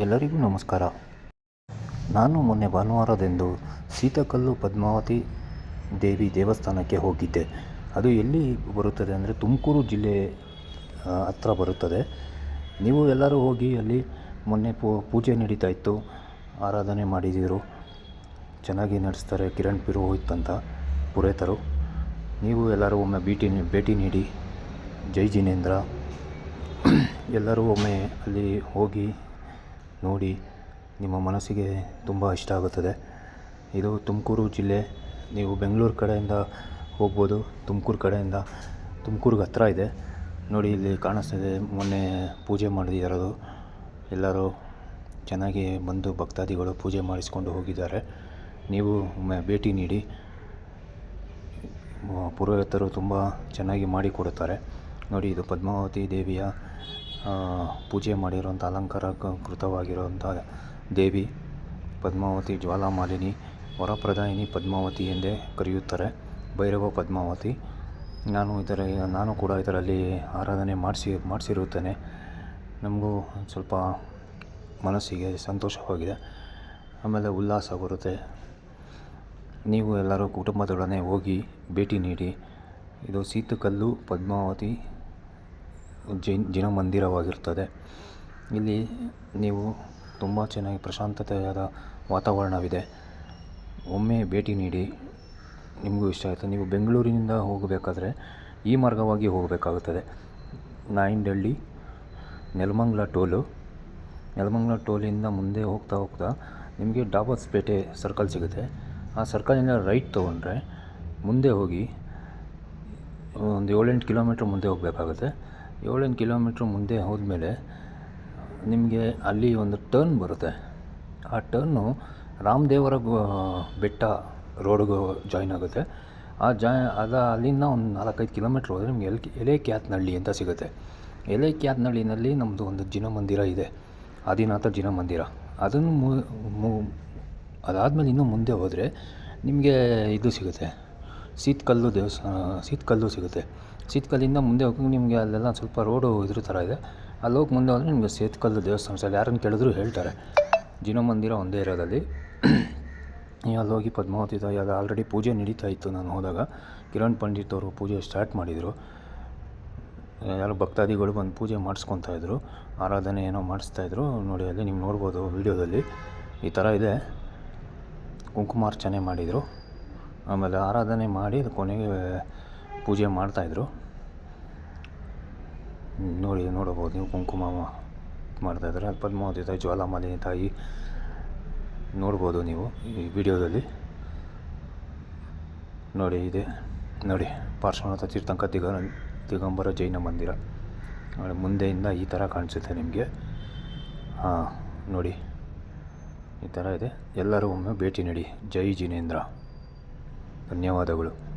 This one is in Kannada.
ಎಲ್ಲರಿಗೂ ನಮಸ್ಕಾರ. ನಾನು ಮೊನ್ನೆ ಭಾನುವಾರದಂದು ಸೀತಕಲ್ಲು ಪದ್ಮಾವತಿ ದೇವಿ ದೇವಸ್ಥಾನಕ್ಕೆ ಹೋಗಿದ್ದೆ. ಅದು ಎಲ್ಲಿ ಬರುತ್ತದೆ ಅಂದರೆ ತುಮಕೂರು ಜಿಲ್ಲೆ ಹತ್ರ ಬರುತ್ತದೆ. ನೀವು ಎಲ್ಲರೂ ಹೋಗಿ ಅಲ್ಲಿ ಮೊನ್ನೆ ಪೂಜೆ ನಡೀತಾ ಇತ್ತು. ಆರಾಧನೆ ಮಾಡಿದ್ದೀರು. ಚೆನ್ನಾಗಿ ನಡೆಸ್ತಾರೆ ಕಿರಣ್ ಪಿರು ಅಂತ ಪುರೇತರು ನೀವು ಎಲ್ಲರೂ ಒಮ್ಮೆ ಭೇಟಿ ಭೇಟಿ ನೀಡಿ. ಜೈ ಜಿನೇಂದ್ರ. ಎಲ್ಲರೂ ಒಮ್ಮೆ ಅಲ್ಲಿ ಹೋಗಿ ನೋಡಿ, ನಿಮ್ಮ ಮನಸ್ಸಿಗೆ ತುಂಬ ಇಷ್ಟ ಆಗುತ್ತದೆ. ಇದು ತುಮಕೂರು ಜಿಲ್ಲೆ. ನೀವು ಬೆಂಗಳೂರು ಕಡೆಯಿಂದ ಹೋಗ್ಬೋದು. ತುಮಕೂರು ಕಡೆಯಿಂದ ತುಮಕೂರಿಗೆ ಹತ್ರ ಇದೆ. ನೋಡಿ, ಇಲ್ಲಿ ಕಾಣಿಸ್ತಿದೆ. ಮೊನ್ನೆ ಪೂಜೆ ಮಾಡಿದಿರೋದು ಎಲ್ಲರೂ ಚೆನ್ನಾಗಿ ಬಂದು ಭಕ್ತಾದಿಗಳು ಪೂಜೆ ಮಾಡಿಸ್ಕೊಂಡು ಹೋಗಿದ್ದಾರೆ. ನೀವು ಒಮ್ಮೆ ಭೇಟಿ ನೀಡಿ. ಪುರೋಹಿತರು ತುಂಬ ಚೆನ್ನಾಗಿ ಮಾಡಿಕೊಡುತ್ತಾರೆ ನೋಡಿ, ಇದು ಪದ್ಮಾವತಿ ದೇವಿಯ ಪೂಜೆ ಮಾಡಿರುವಂಥ ಅಲಂಕಾರ ಕೃತವಾಗಿರುವಂಥ ದೇವಿ ಪದ್ಮಾವತಿ, ಜ್ವಾಲಾಮಾಲಿನಿ, ವರಪ್ರದಾಯಿನಿ ಪದ್ಮಾವತಿ ಎಂದೇ ಕರೆಯುತ್ತಾರೆ, ಭೈರವ ಪದ್ಮಾವತಿ. ನಾನು ಇದರ, ನಾನು ಕೂಡ ಇದರಲ್ಲಿ ಆರಾಧನೆ ಮಾಡಿಸಿ, ಮಾಡಿಸಿರುತ್ತೇನೆ. ನಮಗೂ ಸ್ವಲ್ಪ ಮನಸ್ಸಿಗೆ ಸಂತೋಷವಾಗಿದೆ ಆಮೇಲೆ ಉಲ್ಲಾಸ ಬರುತ್ತೆ. ನೀವು ಎಲ್ಲರೂ ಕುಟುಂಬದೊಡನೆ ಹೋಗಿ ಭೇಟಿ ನೀಡಿ. ಇದು ಸೀತಕಲ್ಲು, ಪದ್ಮಾವತಿ ಜೈನ್ ಜಿನ ಮಂದಿರವಾಗಿರ್ತದೆ ಇಲ್ಲಿ ನೀವು ತುಂಬ ಚೆನ್ನಾಗಿ ಪ್ರಶಾಂತತೆಯಾದ ವಾತಾವರಣವಿದೆ. ಒಮ್ಮೆ ಭೇಟಿ ನೀಡಿ. ನಿಮಗೂ ಇಷ್ಟ ಆಯಿತು. ನೀವು ಬೆಂಗಳೂರಿನಿಂದ ಹೋಗಬೇಕಾದ್ರೆ ಈ ಮಾರ್ಗವಾಗಿ ಹೋಗಬೇಕಾಗುತ್ತದೆ. ನಾಯಿಂಡಹಳ್ಳಿ, ನೆಲಮಂಗ್ಲ ಟೋಲು. ನೆಲಮಂಗ್ಲ ಟೋಲಿಂದ ಮುಂದೆ ಹೋಗ್ತಾ ಹೋಗ್ತಾ ನಿಮಗೆ ಡಾಬಸ್ಪೇಟೆ ಸರ್ಕಲ್ ಸಿಗುತ್ತೆ. ಆ ಸರ್ಕಲಿಂದ ರೈಟ್ ತೊಗೊಂಡ್ರೆ ಮುಂದೆ ಹೋಗಿ ಒಂದು ಏಳೆಂಟು ಕಿಲೋಮೀಟ್ರ್ ಮುಂದೆ ಹೋಗಬೇಕಾಗುತ್ತೆ. ಏಳೆಂಟು ಕಿಲೋಮೀಟ್ರ್ ಮುಂದೆ ಹೋದಮೇಲೆ ನಿಮಗೆ ಅಲ್ಲಿ ಒಂದು ಟರ್ನ್ ಬರುತ್ತೆ. ಆ ಟರ್ನು ರಾಮದೇವರ ಬೆಟ್ಟ ರೋಡ್ಗೆ ಜಾಯ್ನ್ ಆಗುತ್ತೆ. ಆ ಜಾಯ್ ಅದು ಅಲ್ಲಿಂದ ಒಂದು ನಾಲ್ಕೈದು ಕಿಲೋಮೀಟ್ರ್ ಹೋದರೆ ನಿಮಗೆ ಎಲ್ ಎಲೆ ಕ್ಯಾತ್ನಹಳ್ಳಿ ಅಂತ ಸಿಗುತ್ತೆ. ಎಲೆ ಕ್ಯಾತ್ನಹಳ್ಳಿನಲ್ಲಿ ನಮ್ಮದು ಒಂದು ಜಿನ ಮಂದಿರ ಇದೆ. ಆದಿನಾಥ ಜಿನ ಮಂದಿರ ಅದನ್ನು ಮು, ಅದಾದಮೇಲೆ ಇನ್ನೂ ಮುಂದೆ ಹೋದರೆ ನಿಮಗೆ ಇದು ಸಿಗುತ್ತೆ. ಸೀತ್ಕಲ್ಲು ದೇವಸ್ಥಾನ, ಸೀತ್ಕಲ್ಲು ಸಿಗುತ್ತೆ. ಸೀತ್ಕಲ್ಲಿಂದ ಮುಂದೆ ಹೋಗಿ ನಿಮಗೆ ಅಲ್ಲೆಲ್ಲ ಸ್ವಲ್ಪ ರೋಡು ಇದ್ರ ಥರ ಇದೆ. ಅಲ್ಲಿ ಹೋಗಿ ಮುಂದೆ ಹೋದರೆ ನಿಮಗೆ ಸೇತ್ಕಲ್ಲು ದೇವಸ್ಥಾನ ಸರ್. ಯಾರನ್ನು ಕೇಳಿದ್ರು ಹೇಳ್ತಾರೆ. ಜಿನೋ ಮಂದಿರ ಒಂದೇ ಇರೋದಲ್ಲಿ. ಅಲ್ಲಿ ಹೋಗಿ ಪದ್ಮಾವತಿ ತಾಯಿ ಅದು ಆಲ್ರೆಡಿ ಪೂಜೆ ನಡೀತಾ ಇತ್ತು ನಾನು ಹೋದಾಗ. ಕಿರಣ್ ಪಂಡಿತ್ ಅವರು ಪೂಜೆ ಸ್ಟಾರ್ಟ್ ಮಾಡಿದರು. ಯಾರೋ ಭಕ್ತಾದಿಗಳು ಬಂದು ಪೂಜೆ ಮಾಡಿಸ್ಕೊತಾ ಇದ್ದರು ಆರಾಧನೆ ಏನೋ ಮಾಡಿಸ್ತಾ ಇದ್ರು. ನೋಡಿ, ಅಲ್ಲಿ ನೀವು ನೋಡ್ಬೋದು ವೀಡಿಯೋದಲ್ಲಿ. ಈ ಥರ ಇದೆ. ಕುಂಕುಮಾರ್ಚನೆ ಮಾಡಿದರು. ಆಮೇಲೆ ಆರಾಧನೆ ಮಾಡಿ ಕೊನೆಗೆ ಪೂಜೆ ಮಾಡ್ತಾಯಿದ್ರು. ನೋಡಿ, ನೋಡಬಹುದು ನೀವು ಕುಂಕುಮ ಮಾಡ್ತಾಯಿದ್ದಾರೆ. ಪದ್ಮಾವತಿ ತಾಯಿ ಜ್ವಾಲಾಮಾಲಿನಿ ತಾಯಿ ನೋಡ್ಬೋದು ನೀವು ಈ ವಿಡಿಯೋದಲ್ಲಿ. ನೋಡಿ, ಇದೆ. ನೋಡಿ, ಪಾರ್ಶ್ವನಾಥ ತೀರ್ಥಂಕ ದಿಗ, ದಿಗಂಬರ ಜೈನ ಮಂದಿರ. ನೋಡಿ, ಮುಂದೆಯಿಂದ ಈ ಥರ ಕಾಣಿಸುತ್ತೆ ನಿಮಗೆ. ಹಾಂ, ನೋಡಿ, ಈ ಥರ ಇದೆ. ಎಲ್ಲರೂ ಒಮ್ಮೆ ಭೇಟಿ ನೀಡಿ. ಜೈ ಜಿನೇಂದ್ರ. ಧನ್ಯವಾದಗಳು.